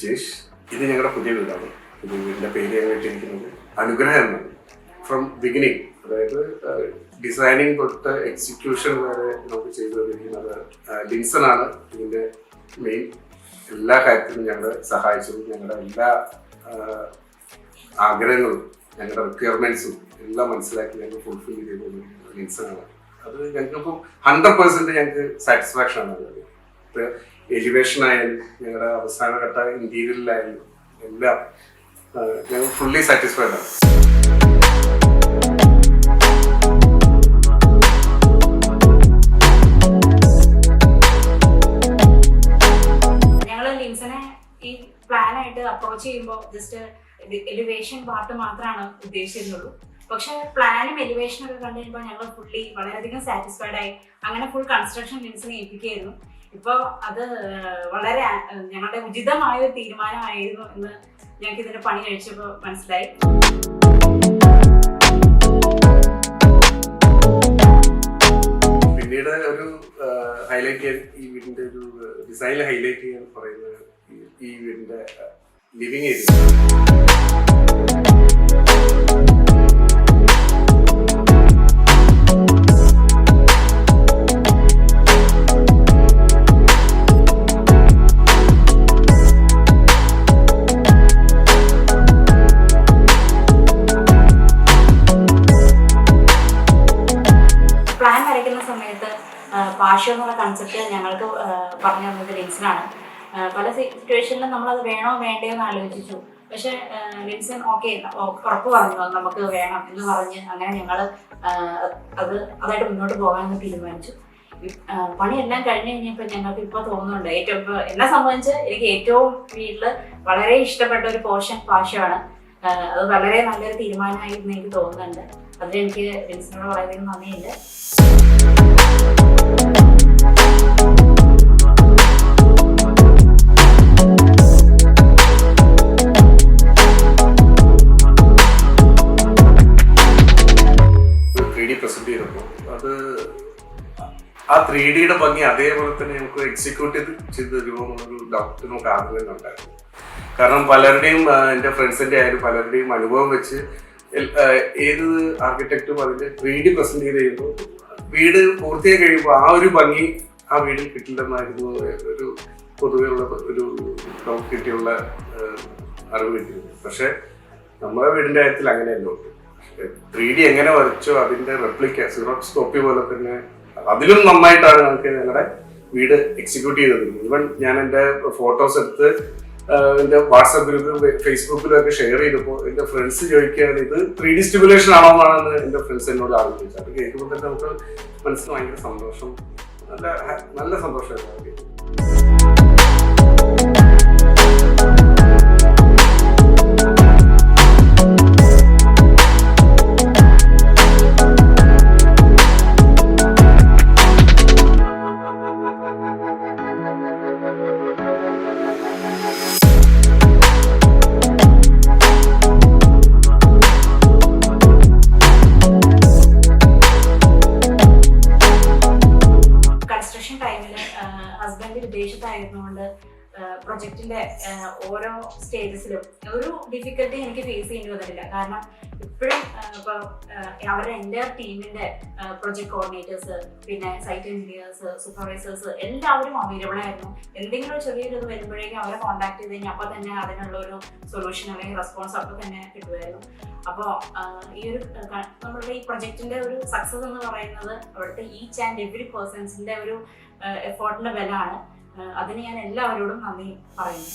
വിജേഷ് ഇത് ഞങ്ങളുടെ പുതിയ വീടാണ്. ഇത് വീടിന്റെ പേര് ഞങ്ങൾ ഇട്ടിരിക്കുന്നത്. അനുഗ്രഹം ഫ്രം ബിഗിനിങ് അതായത് ഡിസൈനിങ് തൊട്ട് എക്സിക്യൂഷൻ വരെ നമുക്ക് ചെയ്തു ലിൻസൺ ആണ്. ഇതിന്റെ മെയിൻ എല്ലാ കാര്യത്തിലും ഞങ്ങളെ സഹായിച്ചതും ഞങ്ങളുടെ എല്ലാ ആഗ്രഹങ്ങളും ഞങ്ങളുടെ റിക്വയർമെന്റ്സും എല്ലാം മനസ്സിലാക്കി ഞങ്ങൾ ഫുൾഫിൽ ചെയ്തു ലിൻസൺ ആണ്. അത് ഞങ്ങൾക്ക് ഹൺഡ്രഡ് പെർസെന്റ് ഞങ്ങൾക്ക് സാറ്റിസ്ഫാക്ഷൻ ആണ്. എലിവേഷൻ ആയാലും ഞങ്ങളുടെ അവസാന ഘട്ട ഇന്റീരിയറിലായാലും എല്ലാം ഞങ്ങൾ ഫുള്ളി സാറ്റിസ്ഫൈഡ് ആണ്. ഈ പ്ലാനായിട്ട് അപ്രോച്ച് ചെയ്യുമ്പോൾ ജസ്റ്റ് എലിവേഷൻ പാർട്ട് മാത്രമാണ് ഉദ്ദേശിച്ചിരുന്നുള്ളൂ. പക്ഷെ പ്ലാനും എലിവേഷനും ഒക്കെ കണ്ടു കഴിയുമ്പോൾ ഞങ്ങൾ ഫുള്ളി വളരെയധികം സാറ്റിസ്ഫൈഡ് ആയി. അങ്ങനെ ഫുൾ കൺസ്ട്രക്ഷൻ ലിൻസിനെ ഏൽപ്പിക്കുകയായിരുന്നു. ഇപ്പോൾ അത് വളരെ ഞങ്ങളുടെ ഉചിതമായ ഒരു തീരുമാനമായിരുന്നു എന്ന് ഞങ്ങൾക്ക് ഇതിന്റെ പണി കഴിച്ചപ്പോൾ മനസ്സിലായി. പിന്നീട് ഒരു ഹൈലൈറ്റ് ചെയ്യാൻ ഈ വീടിന്റെ ഒരു ഡിസൈനിൽ ഹൈലൈറ്റ് ചെയ്യാൻ പറയുന്നത് ഈ വീടിന്റെ ലിവിങ് ഏരിയ പാഷ്യം എന്നുള്ള കൺസെപ്റ്റ് ഞങ്ങൾക്ക് പറഞ്ഞു തന്നത് ലിൻസിനാണ് പല സിറ്റുവേഷനിലും നമ്മളത് വേണോ വേണ്ടയോ എന്ന് ആലോചിച്ചു. പക്ഷെ ലിൻസൺ ഓക്കെ ഉറപ്പ് പറഞ്ഞു നമുക്ക് വേണം എന്ന് പറഞ്ഞ് അങ്ങനെ ഞങ്ങൾ അത് അതായിട്ട് മുന്നോട്ട് പോകാമെന്ന് തീരുമാനിച്ചു. പണിയെല്ലാം കഴിഞ്ഞ് കഴിഞ്ഞപ്പോൾ ഞങ്ങൾക്ക് ഇപ്പോൾ തോന്നുന്നുണ്ട് ഏറ്റവും എന്നെ സംബന്ധിച്ച് എനിക്ക് ഏറ്റവും വീട്ടിൽ വളരെ ഇഷ്ടപ്പെട്ട ഒരു പോർഷൻ പാഷ്യമാണ് അത് വളരെ നല്ലൊരു തീരുമാനമായിരുന്നു എനിക്ക് തോന്നുന്നുണ്ട്. അതിലെനിക്ക് വിൻസിനോട് വളരെയധികം നന്ദിയുണ്ട്. ആ ത്രീ ഡിയുടെ ഭംഗി അതേപോലെ തന്നെ നമുക്ക് എക്സിക്യൂട്ട് ചെയ്ത് ചെയ്ത് തരുമോ ഡൗട്ട് നമുക്ക് ആഗ്രഹം ഉണ്ടായിരുന്നു. കാരണം പലരുടെയും എന്റെ ഫ്രണ്ട്സിന്റെ ആയാലും പലരുടെയും അനുഭവം വെച്ച് ഏത് ആർക്കിടെക്റ്റും അതിന്റെ ത്രീ ഡി പ്രസന്റ് ചെയ്ത് കഴിയുമ്പോൾ വീട് പൂർത്തിയായി കഴിയുമ്പോൾ ആ ഒരു ഭംഗി ആ വീടിൽ കിട്ടില്ലെന്നായിരുന്നു ഒരു പൊതുവെയുള്ള ഒരു നമുക്ക് കിട്ടിയുള്ള അറിവ് കിട്ടിയത്. പക്ഷേ നമ്മുടെ വീടിന്റെ കാര്യത്തിൽ അങ്ങനെയല്ലോ. ത്രീ ഡി എങ്ങനെ വരച്ചോ അതിന്റെ റെപ്ലിക്ക സിറോക്സ് കോപ്പി പോലെ തന്നെ അതിലും നന്നായിട്ടാണ് നമുക്ക് ഞങ്ങളുടെ വീട് എക്സിക്യൂട്ട് ചെയ്തത്. ഈവൻ ഞാൻ എന്റെ ഫോട്ടോസ് എടുത്ത് എന്റെ വാട്സാപ്പ് ഗ്രൂപ്പിലും ഫേസ്ബുക്കിലും ഒക്കെ ഷെയർ ചെയ്തപ്പോൾ എന്റെ ഫ്രണ്ട്സ് ചോദിക്കുകയാണ് ഇത് ത്രീ ഡി സ്റ്റിബുലേഷൻ ആണോ എന്റെ ഫ്രണ്ട്സ് എന്നോട് ആലോചിച്ചത് അത് കേൾക്കുമ്പോൾ തന്നെ നമുക്ക് മനസ്സിന് ഭയങ്കര സന്തോഷം. നല്ല നല്ല സന്തോഷമായിരുന്നു ഹസ്ബൻഡ് വിദേശത്തായിരുന്നുകൊണ്ട് പ്രൊജക്ടിന്റെ ഓരോ സ്റ്റേജസിലും ഒരു ഡിഫിക്കൽട്ടി എനിക്ക് ഫേസ് ചെയ്യേണ്ടി വന്നിട്ടില്ല. കാരണം ഇപ്പോഴും ഇപ്പോൾ അവരുടെ എന്റെ ടീമിന്റെ പ്രൊജക്ട് കോർഡിനേറ്റേഴ്സ് പിന്നെ സൈറ്റ് എഞ്ചിനീയേഴ്സ് സൂപ്പർവൈസേഴ്സ് എല്ലാവരും അവൈലബിൾ ആയിരുന്നു. എന്തെങ്കിലും ചെറിയൊരു ഇത് വരുമ്പോഴേക്കും അവരെ കോൺടാക്ട് ചെയ്ത് കഴിഞ്ഞാൽ അപ്പോൾ തന്നെ അതിനുള്ള ഒരു സൊല്യൂഷൻ അല്ലെങ്കിൽ റെസ്പോൺസ് അപ്പോൾ തന്നെ കിട്ടുമായിരുന്നു. അപ്പോൾ ഈ ഒരു നമ്മളുടെ ഈ പ്രൊജക്ടിന്റെ ഒരു സക്സസ് എന്ന് പറയുന്നത് അവിടുത്തെ ഈച്ച് ആൻഡ് എവറി പേഴ്സൺസിന്റെ ഒരു എഫേർട്ടിന്റെ ബലമാണ്. അതിന് ഞാൻ എല്ലാവരോടും നന്ദി പറയുന്നു.